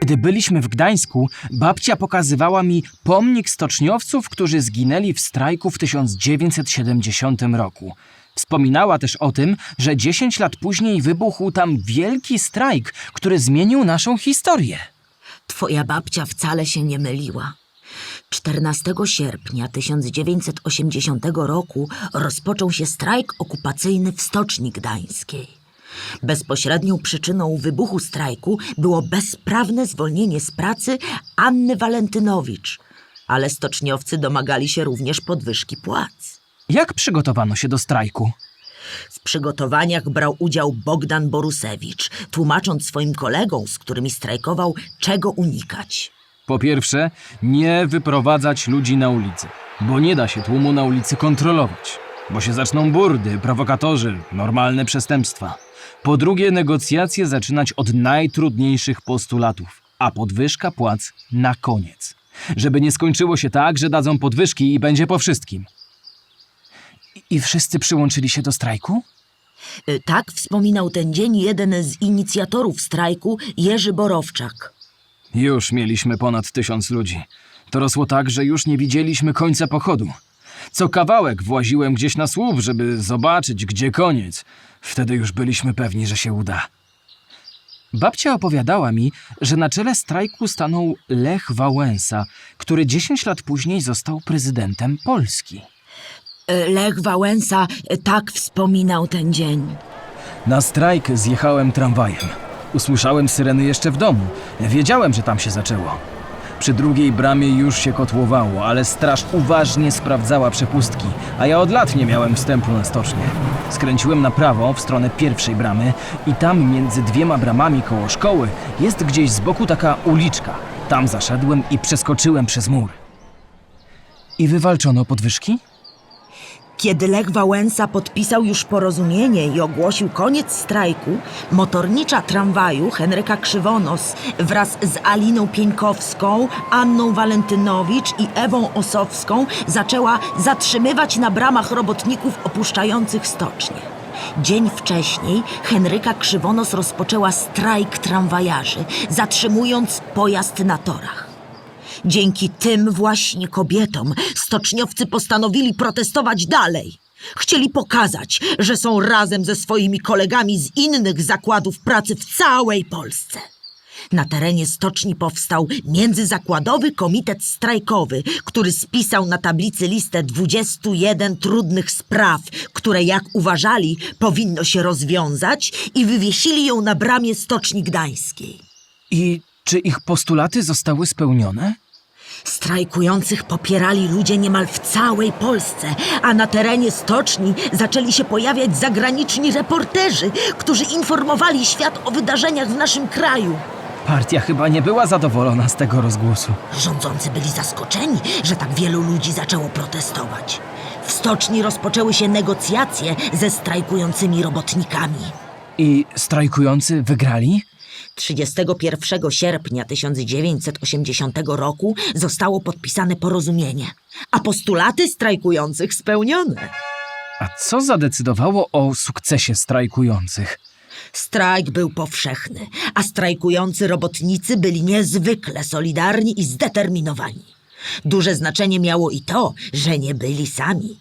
Gdy byliśmy w Gdańsku, babcia pokazywała mi pomnik stoczniowców, którzy zginęli w strajku w 1970 roku. Wspominała też o tym, że 10 lat później wybuchł tam wielki strajk, który zmienił naszą historię. Twoja babcia wcale się nie myliła. 14 sierpnia 1980 roku rozpoczął się strajk okupacyjny w Stoczni Gdańskiej. Bezpośrednią przyczyną wybuchu strajku było bezprawne zwolnienie z pracy Anny Walentynowicz, ale stoczniowcy domagali się również podwyżki płac. Jak przygotowano się do strajku? W przygotowaniach brał udział Bogdan Borusewicz, tłumacząc swoim kolegom, z którymi strajkował, czego unikać. Po pierwsze, nie wyprowadzać ludzi na ulicę, bo nie da się tłumu na ulicy kontrolować, bo się zaczną burdy, prowokatorzy, normalne przestępstwa. Po drugie, negocjacje zaczynać od najtrudniejszych postulatów, a podwyżka płac na koniec. Żeby nie skończyło się tak, że dadzą podwyżki i będzie po wszystkim. I- wszyscy przyłączyli się do strajku? Y, Tak wspominał ten dzień jeden z inicjatorów strajku, Jerzy Borowczak. Już mieliśmy ponad tysiąc ludzi. To rosło tak, że już nie widzieliśmy końca pochodu. Co kawałek właziłem gdzieś na słup, żeby zobaczyć, gdzie koniec. Wtedy już byliśmy pewni, że się uda. Babcia opowiadała mi, że na czele strajku stanął Lech Wałęsa, który 10 lat później został prezydentem Polski. Y, Lech Wałęsa y, tak wspominał ten dzień. Na strajk zjechałem tramwajem. Usłyszałem syreny jeszcze w domu. Wiedziałem, że tam się zaczęło. Przy drugiej bramie już się kotłowało, ale straż uważnie sprawdzała przepustki, a ja od lat nie miałem wstępu na stocznię. Skręciłem na prawo w stronę pierwszej bramy i tam między dwiema bramami koło szkoły jest gdzieś z boku taka uliczka. Tam zaszedłem i przeskoczyłem przez mur. I wywalczono podwyżki? Kiedy Lech Wałęsa podpisał już porozumienie i ogłosił koniec strajku, motornicza tramwaju Henryka Krzywonos wraz z Aliną Pieńkowską, Anną Walentynowicz i Ewą Osowską zaczęła zatrzymywać na bramach robotników opuszczających stocznię. Dzień wcześniej Henryka Krzywonos rozpoczęła strajk tramwajarzy, zatrzymując pojazd na torach. Dzięki tym właśnie kobietom stoczniowcy postanowili protestować dalej. Chcieli pokazać, że są razem ze swoimi kolegami z innych zakładów pracy w całej Polsce. Na terenie stoczni powstał Międzyzakładowy Komitet Strajkowy, który spisał na tablicy listę 21 trudnych spraw, które, jak uważali, powinno się rozwiązać i wywiesili ją na bramie Stoczni Gdańskiej. I czy ich postulaty zostały spełnione? Strajkujących popierali ludzie niemal w całej Polsce, a na terenie stoczni zaczęli się pojawiać zagraniczni reporterzy, którzy informowali świat o wydarzeniach w naszym kraju. Partia chyba nie była zadowolona z tego rozgłosu. Rządzący byli zaskoczeni, że tak wielu ludzi zaczęło protestować. W stoczni rozpoczęły się negocjacje ze strajkującymi robotnikami. I strajkujący wygrali? 31 sierpnia 1980 roku zostało podpisane porozumienie, a postulaty strajkujących spełnione. A co zadecydowało o sukcesie strajkujących? Strajk był powszechny, a strajkujący robotnicy byli niezwykle solidarni i zdeterminowani. Duże znaczenie miało i to, że nie byli sami.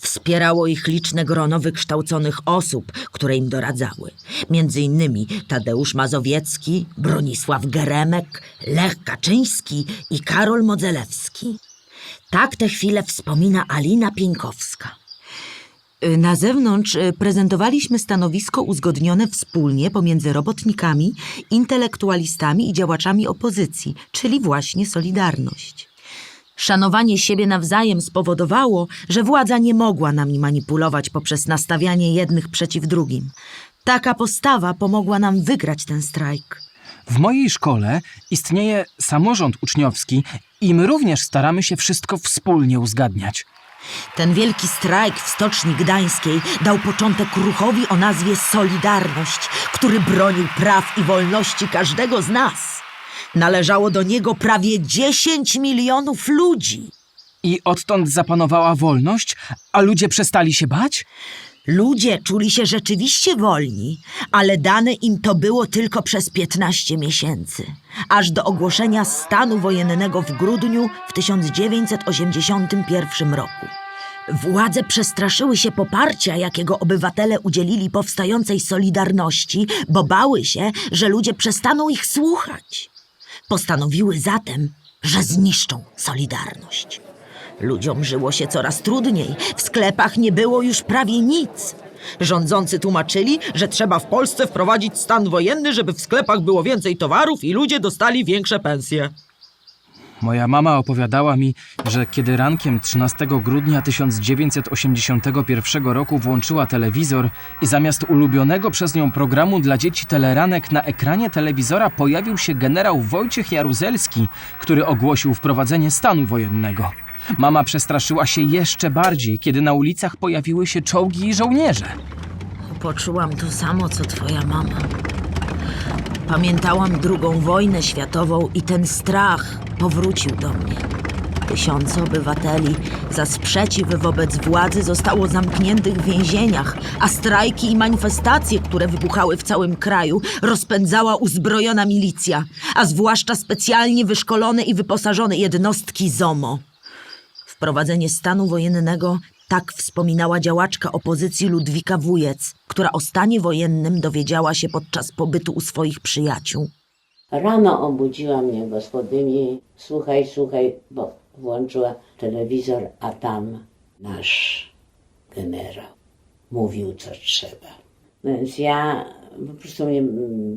Wspierało ich liczne grono wykształconych osób, które im doradzały. Między innymi Tadeusz Mazowiecki, Bronisław Geremek, Lech Kaczyński i Karol Modzelewski. Tak te chwile wspomina Alina Pieńkowska. Y, Na zewnątrz y, prezentowaliśmy stanowisko uzgodnione wspólnie pomiędzy robotnikami, intelektualistami i działaczami opozycji, czyli właśnie Solidarność. Szanowanie siebie nawzajem spowodowało, że władza nie mogła nami manipulować poprzez nastawianie jednych przeciw drugim. Taka postawa pomogła nam wygrać ten strajk. W mojej szkole istnieje samorząd uczniowski i my również staramy się wszystko wspólnie uzgadniać. Ten wielki strajk w Stoczni Gdańskiej dał początek ruchowi o nazwie Solidarność, który bronił praw i wolności każdego z nas. Należało do niego prawie 10 milionów ludzi. I odtąd zapanowała wolność, a ludzie przestali się bać? Ludzie czuli się rzeczywiście wolni, ale dane im to było tylko przez 15 miesięcy, aż do ogłoszenia stanu wojennego w grudniu w 1981 roku. Władze przestraszyły się poparcia, jakiego obywatele udzielili powstającej Solidarności, bo bały się, że ludzie przestaną ich słuchać. Postanowiły zatem, że zniszczą Solidarność. Ludziom żyło się coraz trudniej. W sklepach nie było już prawie nic. Rządzący tłumaczyli, że trzeba w Polsce wprowadzić stan wojenny, żeby w sklepach było więcej towarów i ludzie dostali większe pensje. Moja mama opowiadała mi, że kiedy rankiem 13 grudnia 1981 roku włączyła telewizor i zamiast ulubionego przez nią programu dla dzieci teleranek na ekranie telewizora pojawił się generał Wojciech Jaruzelski, który ogłosił wprowadzenie stanu wojennego. Mama przestraszyła się jeszcze bardziej, kiedy na ulicach pojawiły się czołgi i żołnierze. Poczułam to samo, co twoja mama. Pamiętałam drugą wojnę światową i ten strach powrócił do mnie. Tysiące obywateli za sprzeciw wobec władzy zostało zamkniętych w więzieniach, a strajki i manifestacje, które wybuchały w całym kraju, rozpędzała uzbrojona milicja, a zwłaszcza specjalnie wyszkolone i wyposażone jednostki ZOMO. Wprowadzenie stanu wojennego tak wspominała działaczka opozycji Ludwika Wujec, która o stanie wojennym dowiedziała się podczas pobytu u swoich przyjaciół. Rano obudziła mnie gospodyni. Słuchaj, słuchaj, bo włączyła telewizor, a tam nasz generał mówił, co trzeba. Więc ja, po prostu mnie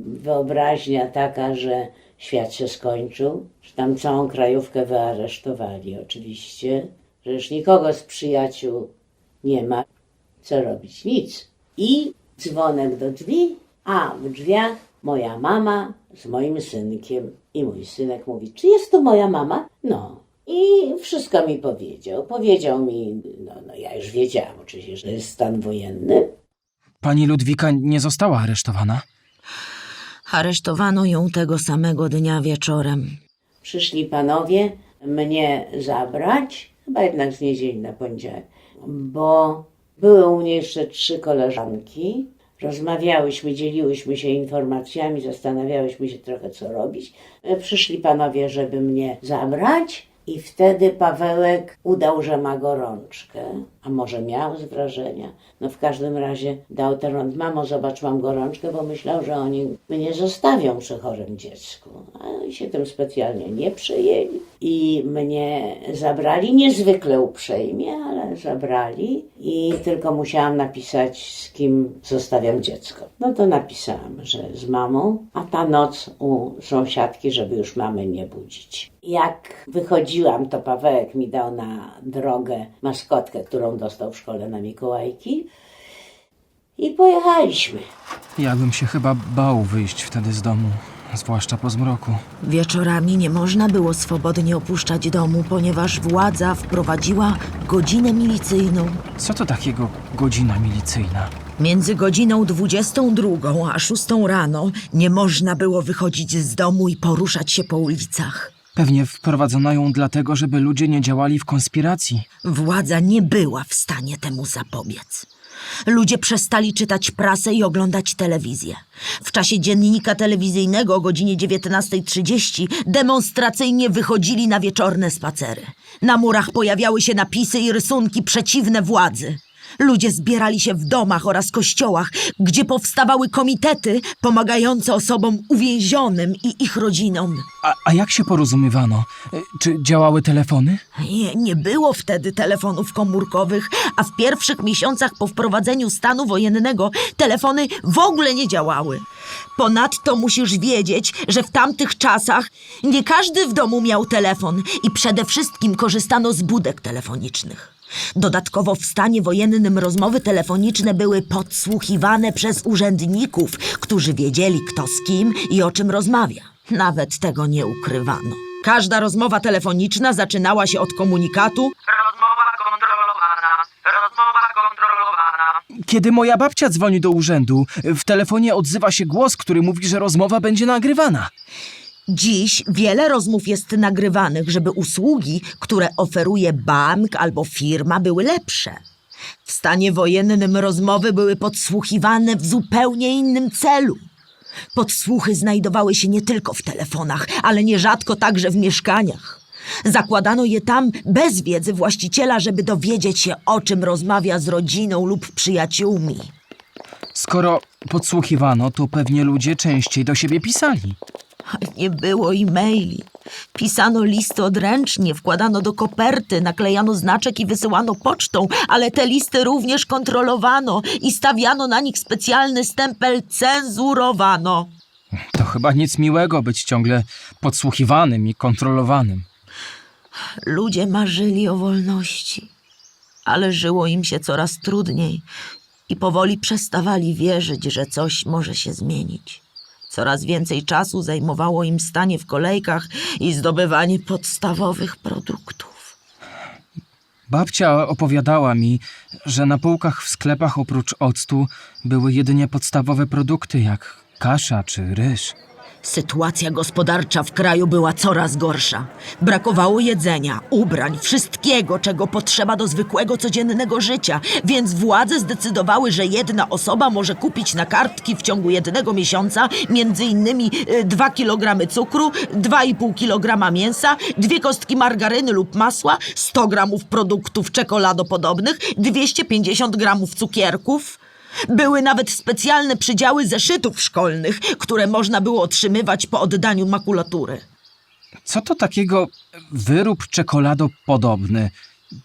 wyobraźnia taka, że świat się skończył, że tam całą krajówkę wyaresztowali oczywiście, że już nikogo z przyjaciół nie ma. Co robić? Nic. I dzwonek do drzwi, a w drzwiach moja mama z moim synkiem. I mój synek mówi, czy jest to moja mama? No. I wszystko mi powiedział. Powiedział mi, no, no ja już wiedziałam oczywiście, że jest stan wojenny. Pani Ludwika nie została aresztowana? Aresztowano ją tego samego dnia wieczorem. Przyszli panowie mnie zabrać, chyba jednak z niedzieli na poniedziałek, bo były u mnie jeszcze trzy koleżanki. Rozmawiałyśmy, dzieliłyśmy się informacjami, zastanawiałyśmy się trochę, co robić. Przyszli panowie, żeby mnie zabrać, i wtedy Pawełek udał, że ma gorączkę, a może miał z wrażenia. No w każdym razie dał ten. Mamo, zobacz, mam gorączkę, bo myślał, że oni mnie zostawią przy chorym dziecku. A się tym specjalnie nie przejęli i mnie zabrali niezwykle uprzejmie, ale zabrali i tylko musiałam napisać, z kim zostawiam dziecko. No to napisałam, że z mamą, a ta noc u sąsiadki, żeby już mamy nie budzić. Jak wychodziłam, to Pawełek mi dał na drogę maskotkę, którą dostał w szkole na Mikołajki. I pojechaliśmy. Ja bym się chyba bał wyjść wtedy z domu, zwłaszcza po zmroku. Wieczorami nie można było swobodnie opuszczać domu, ponieważ władza wprowadziła godzinę milicyjną. Co to takiego godzina milicyjna? Między godziną 22 a 6 rano nie można było wychodzić z domu i poruszać się po ulicach. Pewnie wprowadzono ją dlatego, żeby ludzie nie działali w konspiracji. Władza nie była w stanie temu zapobiec. Ludzie przestali czytać prasę i oglądać telewizję. W czasie dziennika telewizyjnego o godzinie 19.30 demonstracyjnie wychodzili na wieczorne spacery. Na murach pojawiały się napisy i rysunki przeciwne władzy. Ludzie zbierali się w domach oraz kościołach, gdzie powstawały komitety pomagające osobom uwięzionym i ich rodzinom. A, a jak się porozumiewano? Y, Czy działały telefony? Nie, nie było wtedy telefonów komórkowych, a w pierwszych miesiącach po wprowadzeniu stanu wojennego telefony w ogóle nie działały. Ponadto musisz wiedzieć, że w tamtych czasach nie każdy w domu miał telefon i przede wszystkim korzystano z budek telefonicznych. Dodatkowo w stanie wojennym rozmowy telefoniczne były podsłuchiwane przez urzędników, którzy wiedzieli kto z kim i o czym rozmawia. Nawet tego nie ukrywano. Każda rozmowa telefoniczna zaczynała się od komunikatu Rozmowa kontrolowana. Rozmowa kontrolowana. Kiedy moja babcia dzwoni do urzędu, w telefonie odzywa się głos, który mówi, że rozmowa będzie nagrywana. Dziś wiele rozmów jest nagrywanych, żeby usługi, które oferuje bank albo firma, były lepsze. W stanie wojennym rozmowy były podsłuchiwane w zupełnie innym celu. Podsłuchy znajdowały się nie tylko w telefonach, ale nierzadko także w mieszkaniach. Zakładano je tam bez wiedzy właściciela, żeby dowiedzieć się, o czym rozmawia z rodziną lub przyjaciółmi. Skoro podsłuchiwano, to pewnie ludzie częściej do siebie pisali. Nie było e-maili. Pisano listy odręcznie, wkładano do koperty, naklejano znaczek i wysyłano pocztą, ale te listy również kontrolowano i stawiano na nich specjalny stempel cenzurowano. To chyba nic miłego być ciągle podsłuchiwanym i kontrolowanym. Ludzie marzyli o wolności, ale żyło im się coraz trudniej i powoli przestawali wierzyć, że coś może się zmienić. Coraz więcej czasu zajmowało im stanie w kolejkach i zdobywanie podstawowych produktów. Babcia opowiadała mi, że na półkach w sklepach oprócz octu były jedynie podstawowe produkty jak kasza czy ryż. Sytuacja gospodarcza w kraju była coraz gorsza. Brakowało jedzenia, ubrań, wszystkiego, czego potrzeba do zwykłego codziennego życia, więc władze zdecydowały, że jedna osoba może kupić na kartki w ciągu jednego miesiąca między innymi 2 kg cukru, 2,5 kg mięsa, dwie kostki margaryny lub masła, 100 gramów produktów czekoladopodobnych, 250 gramów cukierków. Były nawet specjalne przydziały zeszytów szkolnych, które można było otrzymywać po oddaniu makulatury. Co to takiego wyrób czekoladopodobny?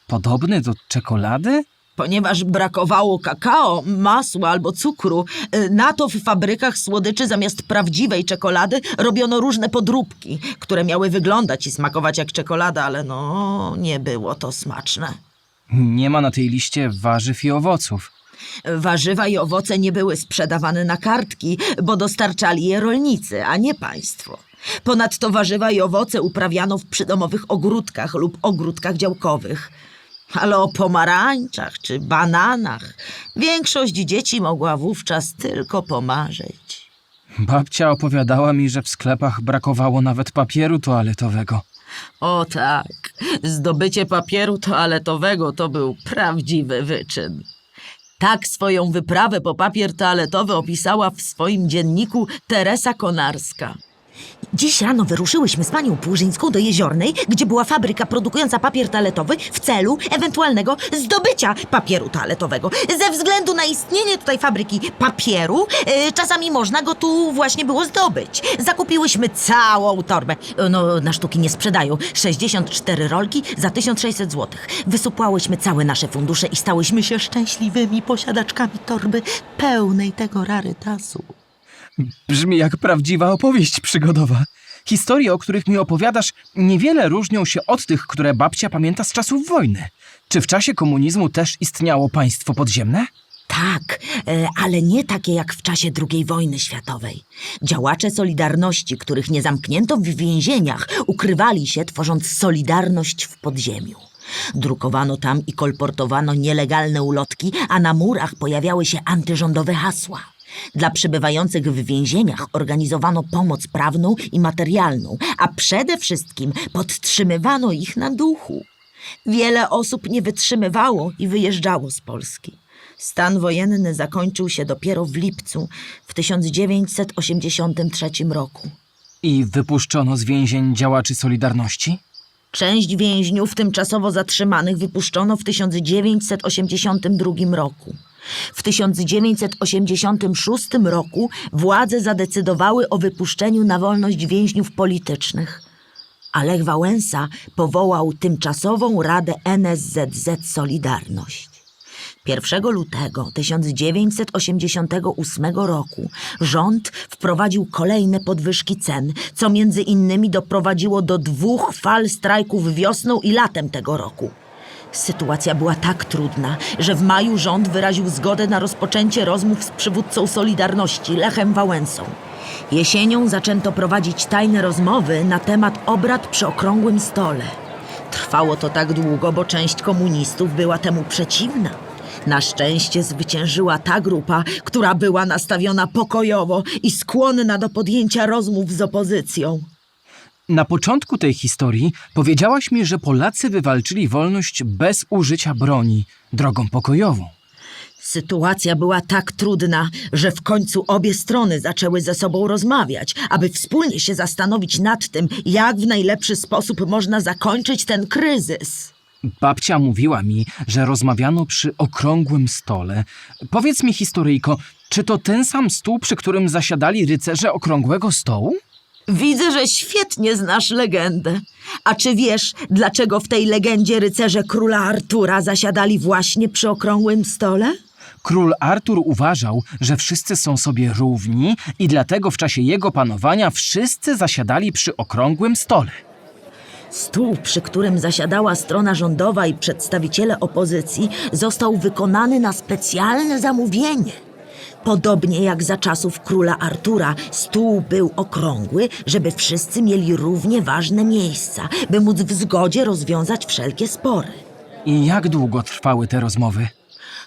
Podobny do czekolady? Ponieważ brakowało kakao, masła albo cukru, y, na to w fabrykach słodyczy zamiast prawdziwej czekolady robiono różne podróbki, które miały wyglądać i smakować jak czekolada, ale no, nie było to smaczne. Nie ma na tej liście warzyw i owoców. Warzywa i owoce nie były sprzedawane na kartki, bo dostarczali je rolnicy, a nie państwo. Ponadto warzywa i owoce uprawiano w przydomowych ogródkach lub ogródkach działkowych. Ale o pomarańczach czy bananach większość dzieci mogła wówczas tylko pomarzyć. Babcia opowiadała mi, że w sklepach brakowało nawet papieru toaletowego. O tak, zdobycie papieru toaletowego to był prawdziwy wyczyn. Tak swoją wyprawę po papier toaletowy opisała w swoim dzienniku Teresa Konarska. Dziś rano wyruszyłyśmy z panią Płużyńską do Jeziornej, gdzie była fabryka produkująca papier toaletowy w celu ewentualnego zdobycia papieru toaletowego. Ze względu na istnienie tutaj fabryki papieru, e, czasami można go tu właśnie było zdobyć. Zakupiłyśmy całą torbę. E, No, na sztuki nie sprzedają. 64 rolki za 1600 zł. Wysupłałyśmy całe nasze fundusze i stałyśmy się szczęśliwymi posiadaczkami torby pełnej tego rarytasu. Brzmi jak prawdziwa opowieść przygodowa. Historie, o których mi opowiadasz, niewiele różnią się od tych, które babcia pamięta z czasów wojny. Czy w czasie komunizmu też istniało państwo podziemne? Tak, e, ale nie takie jak w czasie II wojny światowej. Działacze Solidarności, których nie zamknięto w więzieniach, ukrywali się, tworząc Solidarność w podziemiu. Drukowano tam i kolportowano nielegalne ulotki, a na murach pojawiały się antyrządowe hasła. Dla przebywających w więzieniach organizowano pomoc prawną i materialną, a przede wszystkim podtrzymywano ich na duchu. Wiele osób nie wytrzymywało i wyjeżdżało z Polski. Stan wojenny zakończył się dopiero w lipcu w 1983 roku. I wypuszczono z więzień działaczy Solidarności? Część więźniów tymczasowo zatrzymanych wypuszczono w 1982 roku. W 1986 roku władze zadecydowały o wypuszczeniu na wolność więźniów politycznych. A Lech Wałęsa powołał tymczasową Radę NSZZ Solidarność. 1 lutego 1988 roku rząd wprowadził kolejne podwyżki cen, co między innymi doprowadziło do dwóch fal strajków wiosną i latem tego roku. Sytuacja była tak trudna, że w maju rząd wyraził zgodę na rozpoczęcie rozmów z przywódcą Solidarności, Lechem Wałęsą. Jesienią zaczęto prowadzić tajne rozmowy na temat obrad przy okrągłym stole. Trwało to tak długo, bo część komunistów była temu przeciwna. Na szczęście zwyciężyła ta grupa, która była nastawiona pokojowo i skłonna do podjęcia rozmów z opozycją. Na początku tej historii powiedziałaś mi, że Polacy wywalczyli wolność bez użycia broni, drogą pokojową. Sytuacja była tak trudna, że w końcu obie strony zaczęły ze sobą rozmawiać, aby wspólnie się zastanowić nad tym, jak w najlepszy sposób można zakończyć ten kryzys. Babcia mówiła mi, że rozmawiano przy okrągłym stole. Powiedz mi, historyjko, czy to ten sam stół, przy którym zasiadali rycerze okrągłego stołu? Widzę, że świetnie znasz legendę. A czy wiesz, dlaczego w tej legendzie rycerze króla Artura zasiadali właśnie przy okrągłym stole? Król Artur uważał, że wszyscy są sobie równi i dlatego w czasie jego panowania wszyscy zasiadali przy okrągłym stole. Stół, przy którym zasiadała strona rządowa i przedstawiciele opozycji, został wykonany na specjalne zamówienie. Podobnie jak za czasów króla Artura, stół był okrągły, żeby wszyscy mieli równie ważne miejsca, by móc w zgodzie rozwiązać wszelkie spory. I jak długo trwały te rozmowy?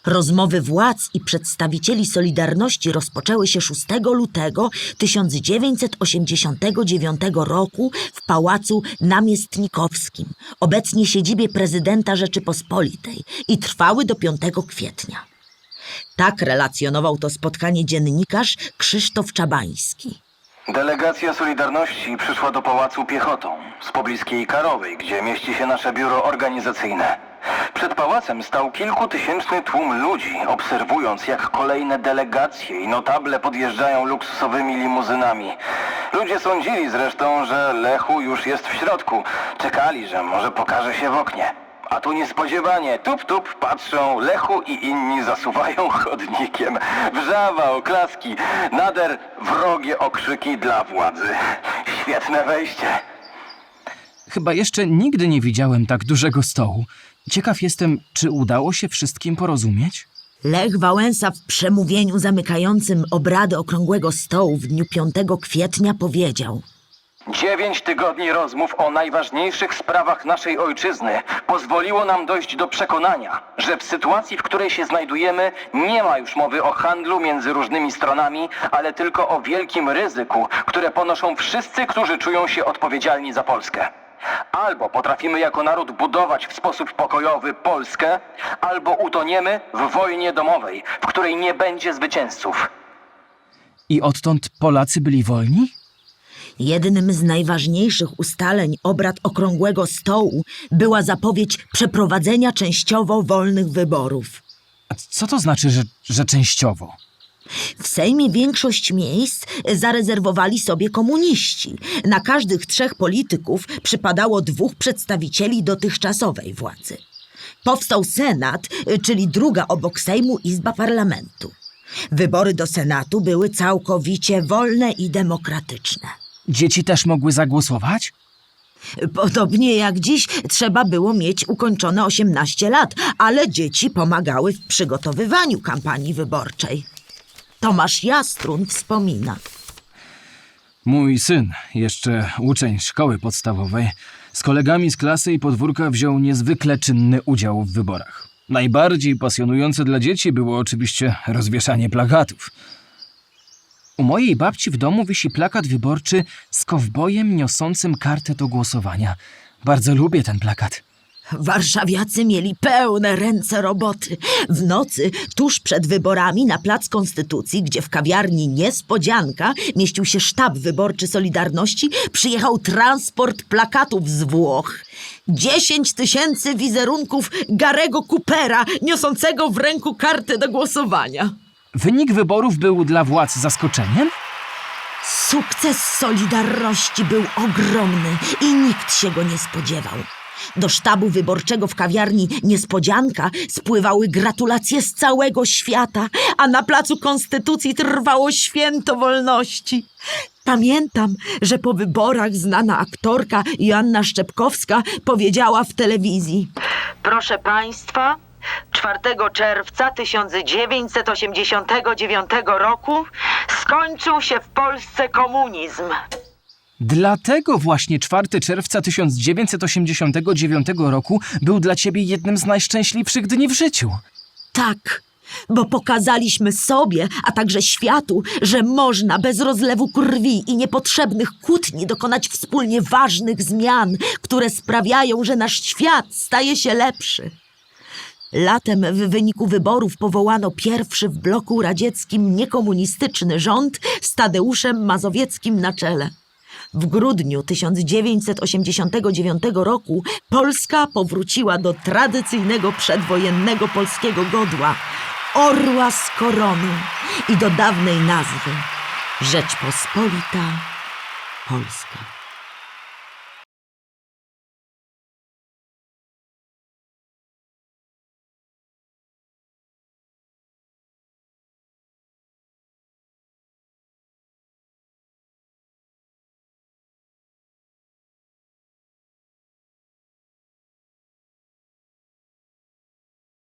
Rozmowy władz i przedstawicieli Solidarności rozpoczęły się 6 lutego 1989 roku w Pałacu Namiestnikowskim, obecnie siedzibie prezydenta Rzeczypospolitej i trwały do 5 kwietnia. Tak relacjonował to spotkanie dziennikarz Krzysztof Czabański. Delegacja Solidarności przyszła do Pałacu piechotą z pobliskiej Karowej, gdzie mieści się nasze biuro organizacyjne. Przed pałacem stał kilkutysięczny tłum ludzi, obserwując jak kolejne delegacje i notable podjeżdżają luksusowymi limuzynami. Ludzie sądzili zresztą, że Lechu już jest w środku. Czekali, że może pokaże się w oknie. A tu niespodziewanie, tup tup, patrzą, Lechu i inni zasuwają chodnikiem. Wrzawa, oklaski, nader wrogie okrzyki dla władzy. Świetne wejście. Chyba jeszcze nigdy nie widziałem tak dużego stołu. Ciekaw jestem, czy udało się wszystkim porozumieć? Lech Wałęsa w przemówieniu zamykającym obrady Okrągłego Stołu w dniu 5 kwietnia powiedział – Dziewięć tygodni rozmów o najważniejszych sprawach naszej ojczyzny pozwoliło nam dojść do przekonania, że w sytuacji, w której się znajdujemy, nie ma już mowy o handlu między różnymi stronami, ale tylko o wielkim ryzyku, które ponoszą wszyscy, którzy czują się odpowiedzialni za Polskę. Albo potrafimy jako naród budować w sposób pokojowy Polskę, albo utoniemy w wojnie domowej, w której nie będzie zwycięzców. I odtąd Polacy byli wolni? Jednym z najważniejszych ustaleń obrad Okrągłego Stołu była zapowiedź przeprowadzenia częściowo wolnych wyborów. A co to znaczy, że, że częściowo? W Sejmie większość miejsc zarezerwowali sobie komuniści. Na każdych trzech polityków przypadało dwóch przedstawicieli dotychczasowej władzy. Powstał Senat, czyli druga obok Sejmu Izba Parlamentu. Wybory do Senatu były całkowicie wolne i demokratyczne. Dzieci też mogły zagłosować? Podobnie jak dziś trzeba było mieć ukończone 18 lat, ale dzieci pomagały w przygotowywaniu kampanii wyborczej. Tomasz Jastrun wspomina. Mój syn, jeszcze uczeń szkoły podstawowej, z kolegami z klasy i podwórka wziął niezwykle czynny udział w wyborach. Najbardziej pasjonujące dla dzieci było oczywiście rozwieszanie plakatów. U mojej babci w domu wisi plakat wyborczy z kowbojem niosącym kartę do głosowania. Bardzo lubię ten plakat. Warszawiacy mieli pełne ręce roboty. W nocy, tuż przed wyborami na Plac Konstytucji, gdzie w kawiarni Niespodzianka mieścił się sztab wyborczy Solidarności, przyjechał transport plakatów z Włoch. Dziesięć tysięcy wizerunków Garego Coopera, niosącego w ręku kartę do głosowania. Wynik wyborów był dla władz zaskoczeniem? Sukces Solidarności był ogromny i nikt się go nie spodziewał. Do sztabu wyborczego w kawiarni Niespodzianka spływały gratulacje z całego świata, a na placu Konstytucji trwało święto wolności. Pamiętam, że po wyborach znana aktorka Joanna Szczepkowska powiedziała w telewizji: Proszę Państwa, 4 czerwca 1989 roku skończył się w Polsce komunizm. Dlatego właśnie 4 czerwca 1989 roku był dla ciebie jednym z najszczęśliwszych dni w życiu. Tak, bo pokazaliśmy sobie, a także światu, że można bez rozlewu krwi i niepotrzebnych kłótni dokonać wspólnie ważnych zmian, które sprawiają, że nasz świat staje się lepszy. Latem w wyniku wyborów powołano pierwszy w bloku radzieckim niekomunistyczny rząd z Tadeuszem Mazowieckim na czele. W grudniu 1989 roku Polska powróciła do tradycyjnego przedwojennego polskiego godła orła z koroną i do dawnej nazwy Rzeczpospolita Polska.